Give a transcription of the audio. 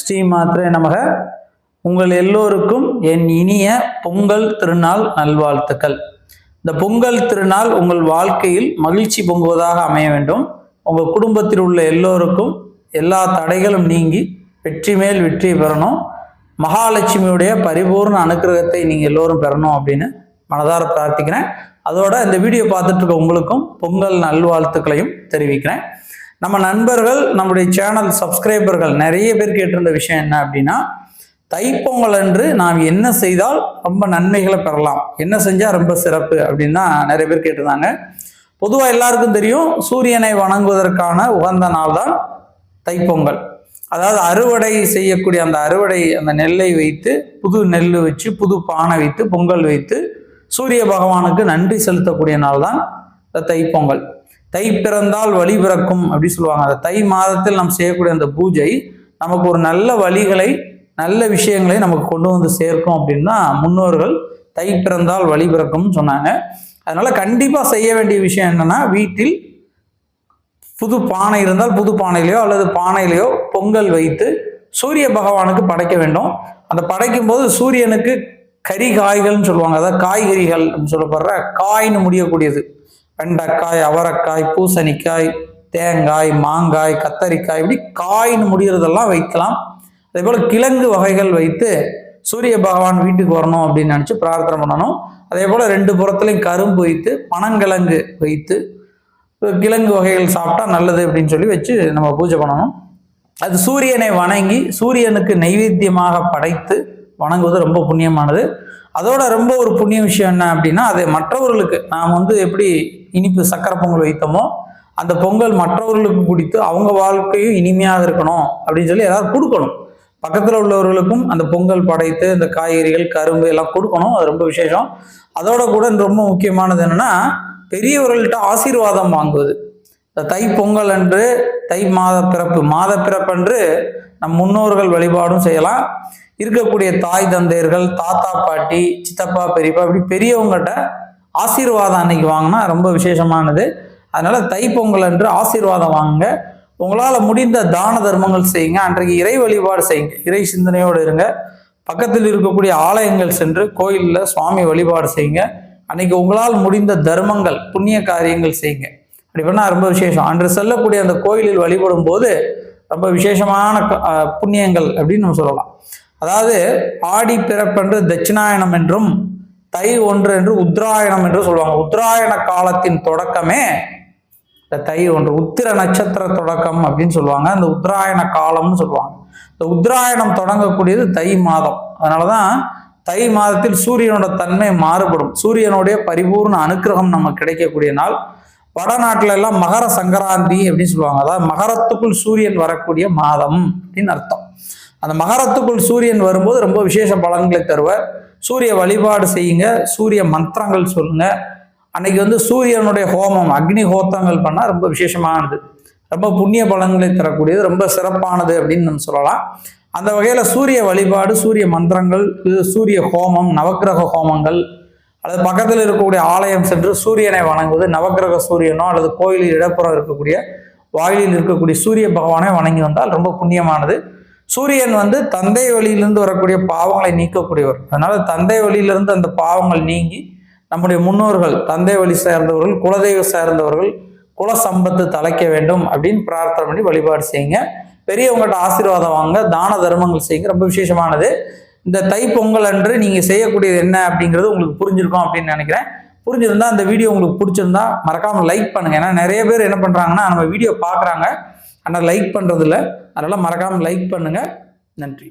ஸ்ரீ மாத்திரை நமக. உங்கள் எல்லோருக்கும் என் இனிய பொங்கல் திருநாள் நல்வாழ்த்துக்கள். இந்த பொங்கல் திருநாள் உங்கள் வாழ்க்கையில் மகிழ்ச்சி பொங்குவதாக அமைய வேண்டும். உங்கள் குடும்பத்தில் உள்ள எல்லோருக்கும் எல்லா தடைகளும் நீங்கி வெற்றி மேல் வெற்றி பெறணும். மகாலட்சுமியுடைய பரிபூர்ண அனுக்கிரகத்தை நீங்கள் எல்லோரும் பெறணும் அப்படின்னு மனதார பிரார்த்திக்கிறேன். அதோட இந்த வீடியோ பார்த்துட்டு இருக்க உங்களுக்கும் பொங்கல் நல்வாழ்த்துக்களையும் தெரிவிக்கிறேன். நம்ம நண்பர்கள் நம்முடைய சேனல் சப்ஸ்கிரைபர்கள் நிறைய பேர் கேட்டிருந்த விஷயம் என்ன அப்படின்னா தைப்பொங்கல் அன்று நாம் என்ன செய்தால் ரொம்ப நன்மைகளை பெறலாம். என்ன செஞ்சால் ரொம்ப சிறப்பு அப்படின்னா நிறைய பேர் கேட்டிருந்தாங்க. பொதுவாக எல்லாருக்கும் தெரியும் சூரியனை வணங்குவதற்கான உகந்த நாள் தான் தைப்பொங்கல். அதாவது அறுவடை செய்யக்கூடிய அந்த அறுவடை அந்த நெல்லை வைத்து புது நெல் வச்சு புது பானை வைத்து பொங்கல் வைத்து சூரிய பகவானுக்கு நன்றி செலுத்தக்கூடிய நாள் தான் தைப்பொங்கல். தை பிறந்தால் வழி பிறக்கும் அப்படின்னு சொல்லுவாங்க. அந்த தை மாதத்தில் நாம் செய்யக்கூடிய அந்த பூஜை நமக்கு ஒரு நல்ல வழிகளை நல்ல விஷயங்களை நமக்கு கொண்டு வந்து சேர்க்கும் அப்படின்னா முன்னோர்கள் தை பிறந்தால் வழி பிறக்கும்னு சொன்னாங்க. அதனால கண்டிப்பாக செய்ய வேண்டிய விஷயம் என்னன்னா வீட்டில் புது பானை இருந்தால் புது பானையிலையோ அல்லது பானையிலையோ பொங்கல் வைத்து சூரிய பகவானுக்கு படைக்க வேண்டும். அந்த படைக்கும் போது சூரியனுக்கு கறி காய்கள்னு சொல்லுவாங்க. அதாவது காய்கறிகள் அப்படின்னு சொல்லப்படுற காய்னு முடியக்கூடியது. வெண்டைக்காய் அவரைக்காய் பூசணிக்காய் தேங்காய் மாங்காய் கத்தரிக்காய் இப்படி காய்னு முடிகிறதெல்லாம் வைக்கலாம். அதே போல் கிழங்கு வகைகள் வைத்து சூரிய பகவான் வீட்டுக்கு வரணும் அப்படின்னு நினச்சி பிரார்த்தனை பண்ணணும். அதே போல் ரெண்டு புறத்துலையும் கரும்பு வைத்து பனங்கிழங்கு வைத்து கிழங்கு வகைகள் சாப்பிட்டா நல்லது அப்படின்னு சொல்லி வச்சு நம்ம பூஜை பண்ணணும். அது சூரியனை வணங்கி சூரியனுக்கு நைவேத்தியமாக படைத்து வணங்குவது ரொம்ப புண்ணியமானது. அதோட ரொம்ப ஒரு புண்ணிய விஷயம் என்ன அப்படின்னா அதை மற்றவர்களுக்கு நாம் வந்து எப்படி இனிப்பு சக்கரை பொங்கல் வைத்தோமோ அந்த பொங்கல் மற்றவர்களுக்கு குடித்து அவங்க வாழ்க்கையும் இனிமையாக இருக்கணும் அப்படின்னு சொல்லி எல்லாரும் கொடுக்கணும். பக்கத்தில் உள்ளவர்களுக்கும் அந்த பொங்கல் படைத்து இந்த காய்கறிகள் கரும்பு எல்லாம் கொடுக்கணும். அது ரொம்ப விசேஷம். அதோட கூட ரொம்ப முக்கியமானது என்னென்னா பெரியவர்கள்ட்ட ஆசீர்வாதம் வாங்குவது. தை பொங்கல் அன்று தை மாத பிறப்பு மாத பிறப்பன்று நம் முன்னோர்கள் வழிபாடும் செய்யலாம். இருக்கக்கூடிய தாய் தந்தையர்கள் தாத்தா பாட்டி சித்தப்பா பெரியப்பா இப்படி பெரியவங்ககிட்ட ஆசீர்வாதம் அன்னைக்கு வாங்கினா ரொம்ப விசேஷமானது. அதனால தை பொங்கல் அன்று ஆசீர்வாதம் வாங்குங்க. உங்களால் முடிந்த தான தர்மங்கள் செய்யுங்க. அன்றைக்கு இறை வழிபாடு செய்யுங்க. இறை சிந்தனையோடு இருங்க. பக்கத்தில் இருக்கக்கூடிய ஆலயங்கள் சென்று கோயிலில் சுவாமி வழிபாடு செய்யுங்க. அன்னைக்கு உங்களால் முடிந்த தர்மங்கள் புண்ணிய காரியங்கள் செய்யுங்க. அப்படி பண்ணால் ரொம்ப விசேஷம். அன்று செல்லக்கூடிய அந்த கோயிலில் வழிபடும் போது ரொம்ப விசேஷமான புண்ணியங்கள் அப்படின்னு நம்ம சொல்லலாம். அதாவது ஆடி பிறப்பென்று தட்சிணாயனம் என்றும் தை ஒன்று என்று உத்ராயணம் என்று சொல்லுவாங்க. உத்ராயண காலத்தின் தொடக்கமே இந்த தை ஒன்று உத்திர நட்சத்திர தொடக்கம் அப்படின்னு சொல்லுவாங்க. அந்த உத்ராயண காலம்னு சொல்லுவாங்க. இந்த உத்ராயணம் தொடங்கக்கூடியது தை மாதம். அதனால தான் தை மாதத்தில் சூரியனோட தன்மை மாறுபடும். சூரியனுடைய பரிபூர்ண அனுக்கிரகம் நமக்கு கிடைக்கக்கூடிய நாள். வடநாட்டில எல்லாம் மகர சங்கராந்தி அப்படின்னு சொல்லுவாங்க. அதாவது மகரத்துக்குள் சூரியன் வரக்கூடிய மாதம் அப்படின்னு அர்த்தம். அந்த மகரத்துக்குள் சூரியன் வரும்போது ரொம்ப விசேஷ பலன்களை தருவார் சூரிய வழிபாடு செய்யுங்க. சூரிய மந்திரங்கள் சொல்லுங்க. அன்னைக்கு வந்து சூரியனுடைய ஹோமம் அக்னி ஹோத்தங்கள் பண்ணால் ரொம்ப விசேஷமானது. ரொம்ப புண்ணிய பலன்களை தரக்கூடியது ரொம்ப சிறப்பானது அப்படின்னு நம்ம சொல்லலாம். அந்த வகையில் சூரிய வழிபாடு சூரிய மந்திரங்கள் சூரிய ஹோமம் நவக்கிரக ஹோமங்கள் அல்லது பக்கத்தில் இருக்கக்கூடிய ஆலயம் சென்று சூரியனை வணங்குவது நவக்கிரக சூரியனோ அல்லது கோயிலில் இடப்புறம் இருக்கக்கூடிய வாயிலில் இருக்கக்கூடிய சூரிய பகவானை வணங்கி வந்தால் ரொம்ப புண்ணியமானது. சூரியன் வந்து தந்தை வழியிலிருந்து வரக்கூடிய பாவங்களை நீக்கக்கூடியவர். அதனால தந்தை வழியிலிருந்து அந்த பாவங்கள் நீங்கி நம்முடைய முன்னோர்கள் தந்தை வழி சேர்ந்தவர்கள் குலதெய்வ சேர்ந்தவர்கள் குல சம்பத்து தலைக்க வேண்டும் அப்படின்னு பிரார்த்தனை பண்ணி வழிபாடு செய்யுங்க. பெரியவங்கள்ட்ட ஆசீர்வாதம் வாங்க தான தர்மங்கள் செய்யுங்க. ரொம்ப விசேஷமானது. இந்த தை பொங்கல் அன்று நீங்கள் செய்யக்கூடியது என்ன அப்படிங்கிறது உங்களுக்கு புரிஞ்சிருக்கும் அப்படின்னு நினைக்கிறேன். புரிஞ்சிருந்தா அந்த வீடியோ உங்களுக்கு பிடிச்சிருந்தா மறக்காமல் லைக் பண்ணுங்கள் ஏன்னா நிறைய பேர் என்ன பண்ணுறாங்கன்னா நம்ம வீடியோ பார்க்குறாங்க ஆனால் லைக் பண்ணுறதில்ல அதனால் மறக்காமல் லைக் பண்ணுங்கள் நன்றி.